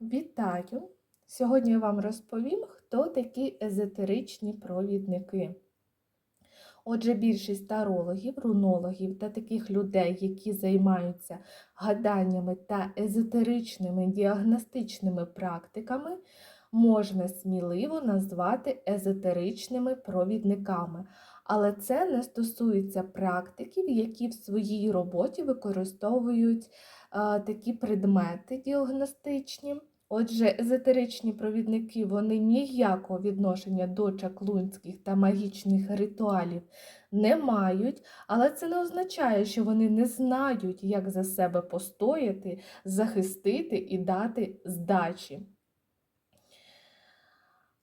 Вітаю! Сьогодні я вам розповім, хто такі езотеричні провідники. Отже, більшість тарологів, рунологів та таких людей, які займаються гаданнями та езотеричними діагностичними практиками, можна сміливо назвати езотеричними провідниками. Але це не стосується практиків, які в своїй роботі використовують а, такі предмети діагностичні. Отже, езотеричні провідники вони ніякого відношення до чаклунських та магічних ритуалів не мають, але це не означає, що вони не знають, як за себе постояти, захистити і дати здачі.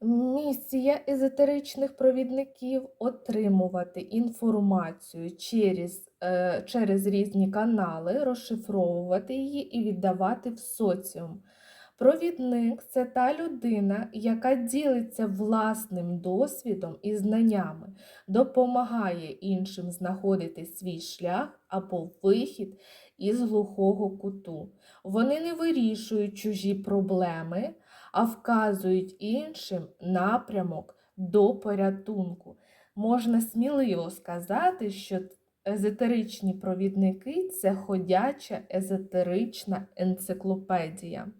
Місія езотеричних провідників отримувати інформацію через, е, через різні канали, розшифровувати її і віддавати в соціум. Провідник це та людина, яка ділиться власним досвідом і знаннями, допомагає іншим знаходити свій шлях або вихід із глухого куту. Вони не вирішують чужі проблеми, а вказують іншим напрямок до порятунку. Можна сміливо сказати, що езотеричні провідники це ходяча езотерична енциклопедія.